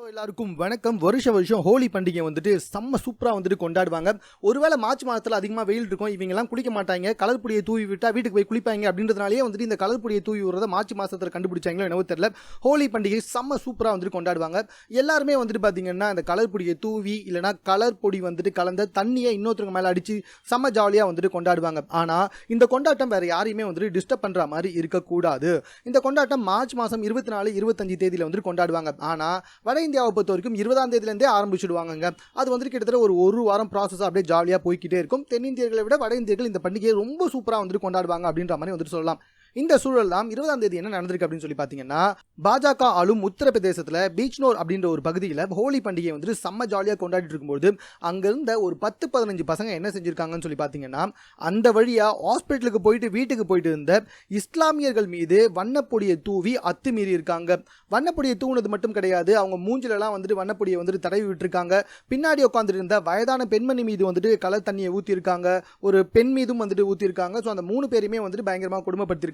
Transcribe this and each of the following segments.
Hello எல்லாருக்கும் வணக்கம். வருஷ வருஷம் ஹோலி பண்டிகை வந்துட்டு செம்ம சூப்பராக வந்துட்டு கொண்டாடுவாங்க. ஒருவேளை மார்ச் மாதத்தில் அதிகமாக வெயில் இருக்கும் இவங்கெல்லாம் குளிக்க மாட்டாங்க கலர் பொடியை தூவி விட்டால் வீட்டுக்கு போய் குளிப்பாங்க அப்படின்றதுனாலே வந்துட்டு இந்த கலர் பொடியை தூவி விடுறத மார்ச் மாதத்தில் கண்டுபிடிச்சாங்களோ என்னவோ தெரியல. ஹோலி பண்டிகை செம்ம சூப்பராக வந்துட்டு கொண்டாடுவாங்க. எல்லாருமே வந்துட்டு பார்த்தீங்கன்னா இந்த கலர் பொடியை தூவி இல்லைனா கலர் பொடி வந்துட்டு கலந்த தண்ணியை இன்னொருத்தவங்க மேலே அடித்து செம்ம ஜாலியாக வந்துட்டு கொண்டாடுவாங்க. ஆனால் இந்த கொண்டாட்டம் வேறு யாரையுமே வந்துட்டு டிஸ்டர்ப் பண்ணுற மாதிரி இருக்கக்கூடாது. இந்த கொண்டாட்டம் மார்ச் மாதம் இருபத்தி நாலு இருபத்தஞ்சு தேதியில் வந்துட்டு கொண்டாடுவாங்க. ஆனால் வட இந்தியாவை பொறுத்த வரைக்கும் இருபதாம் தேதியிலேருந்தே ஆரம்பிச்சிடுவாங்க அது வந்துட்டு கிட்டத்தட்ட ஒரு ஒரு வாரம் ப்ராசஸ் அப்படியே ஜாலியாக போய்க்கிட்டே இருக்கும். தென்னிந்தியர்களை விட வட இந்தியர்கள் இந்த பண்டிகையை ரொம்ப சூப்பராக வந்துட்டு கொண்டாடுவாங்க அப்படின்ற மாதிரி வந்துட்டு சொல்லலாம். இந்த சூழல் தான் இருபதாம் தேதி என்ன நடந்திருக்கு அப்படின்னு சொல்லி பார்த்தீங்கன்னா பாஜக ஆளும் உத்தரப்பிரதேசத்தில் பீச்னோர் அப்படின்ற ஒரு பகுதியில் ஹோலி பண்டிகையை வந்துட்டு செம்ம ஜாலியாக கொண்டாடிட்டு இருக்கும்போது அங்கிருந்த ஒரு பத்து பதினஞ்சு பசங்க என்ன செஞ்சுருக்காங்கன்னு சொல்லி பார்த்தீங்கன்னா அந்த வழியாக ஹாஸ்பிட்டலுக்கு போயிட்டு வீட்டுக்கு போயிட்டு இருந்த இஸ்லாமியர்கள் மீது வண்ணப்பொடியை தூவி அத்துமீறி இருக்காங்க. வண்ணப்பொடியை தூவுனது மட்டும் கிடையாது அவங்க மூஞ்சிலலாம் வந்துட்டு வண்ணப்பொடியை வந்துட்டு தடவி விட்டுருக்காங்க. பின்னாடி உட்காந்துட்டு இருந்த வயதான பெண்மணி மீது வந்துட்டு கலர் தண்ணியை ஊற்றிருக்காங்க ஒரு பெண் மீதும் வந்துட்டு ஊற்றிருக்காங்க ஸோ அந்த மூணு பேருமே வந்துட்டு பயங்கரமாக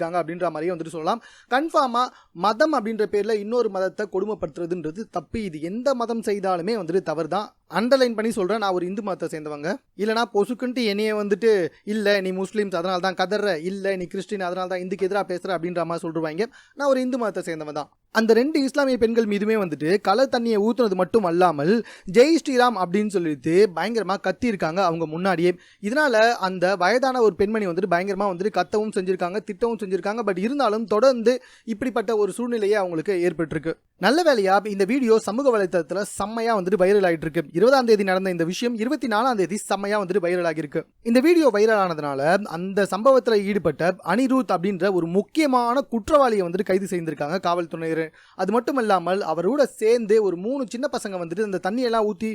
கொடுமைப்படுத்திருக்காங்க அப்படின்ற மாதிரியே வந்துட்டு சொல்லலாம். கன்ஃபார்மாக மதம் அப்படின்ற பேரில் இன்னொரு மதத்தை கொடுமைப்படுத்துறதுன்றது தப்பு. இது எந்த மதம் செய்தாலுமே வந்துட்டு தவறு தான் அண்டர்லைன் பண்ணி சொல்கிறேன் நான் ஒரு இந்து மதத்தை சேர்ந்தவங்க. இல்லைனா பொசுக்குன்ட்டு என்னையே வந்துட்டு இல்லை நீ முஸ்லீம்ஸ் அதனால தான் கதற இல்லை நீ கிறிஸ்டின் அதனால தான் இந்துக்கு எதிராக பேசுகிற அப்படின்ற மாதிரி சொல்லிடுவாங்க நான் ஒரு இந்து மதத்தை சேர்ந்தவன் தான். அந்த ரெண்டு இஸ்லாமிய பெண்கள் மீதுமே வந்துட்டு கலர் தண்ணியை ஊற்றுனது மட்டும் அல்லாமல் ஜெய் ஸ்ரீராம் அப்படின்னு சொல்லிட்டு பயங்கரமாக கத்தியிருக்காங்க அவங்க முன்னாடியே. இதனால் அந்த வயதான ஒரு பெண்மணி வந்துட்டு பயங்கரமாக வந்துட்டு கத்தவும் செஞ்சுருக்காங்க திட்டவும் செஞ்சுருக்காங்க. பட் இருந்தாலும் தொடர்ந்து இப்படிப்பட்ட ஒரு சூழ்நிலையே அவங்களுக்கு ஏற்பட்டிருக்கு. நல்ல வேலையாக இந்த வீடியோ சமூக வலைத்தளத்தில் செம்மையாக வந்துட்டு வைரல் ஆகிட்டு இருக்கு இருபதாம் தேதி நடந்த இந்த விஷயம் இருபத்தி நாலாம் தேதி செம்மையாக வந்துட்டு வைரல் ஆகியிருக்கு. இந்த வீடியோ வைரல் ஆனதுனால அந்த சம்பவத்தில் ஈடுபட்ட அனிருத் அப்படின்ற ஒரு முக்கியமான குற்றவாளியை வந்துட்டு கைது செய்திருக்காங்க காவல்துறையினர். அது மட்டும் இல்லாமல் அவரோட சேர்ந்து ஒரு மூணு சின்ன பசங்க வந்துட்டு அந்த தண்ணியெல்லாம் ஊற்றி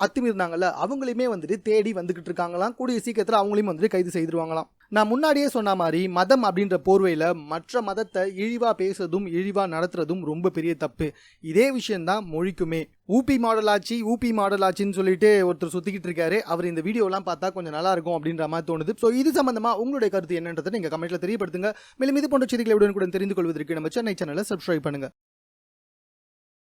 அத்துமீறினாங்கல்ல அவங்களையுமே வந்துட்டு தேடி வந்துக்கிட்டு இருக்காங்களாம். கூடிய சீக்கிரத்தில் அவங்களையும் வந்துட்டு கைது செய்திருவாங்களாம். நான் முன்னாடியே சொன்ன மாதிரி மதம் அப்படின்ற போர்வையில் மற்ற மதத்தை இழிவாக பேசுறதும் இழிவாக நடத்துறதும் ரொம்ப பெரிய தப்பு. இதே விஷயந்தான் மொழிக்குமே. ஊபி மாடல் ஆச்சு ஊபி மாடல் ஆச்சுன்னு சொல்லிட்டு ஒருத்தர் சுற்றிக்கிட்டு இருக்காரு. அவர் இந்த வீடியோலாம் பார்த்தா கொஞ்சம் நல்லா இருக்கும் அப்படின்ற மாதிரி தோணுது. ஸோ இது சம்மந்தமாக உங்களுடைய கருத்து என்னன்றதை நீங்கள் கமெண்ட்டில் தெரியப்படுத்துங்க. மேலும் இது போன்ற செய்திகளை உடனுக்குடன் தெரிந்து கொள்வதற்கு நம்ம சென்னை சேனலை சப்ஸ்கிரைப் பண்ணுங்கள்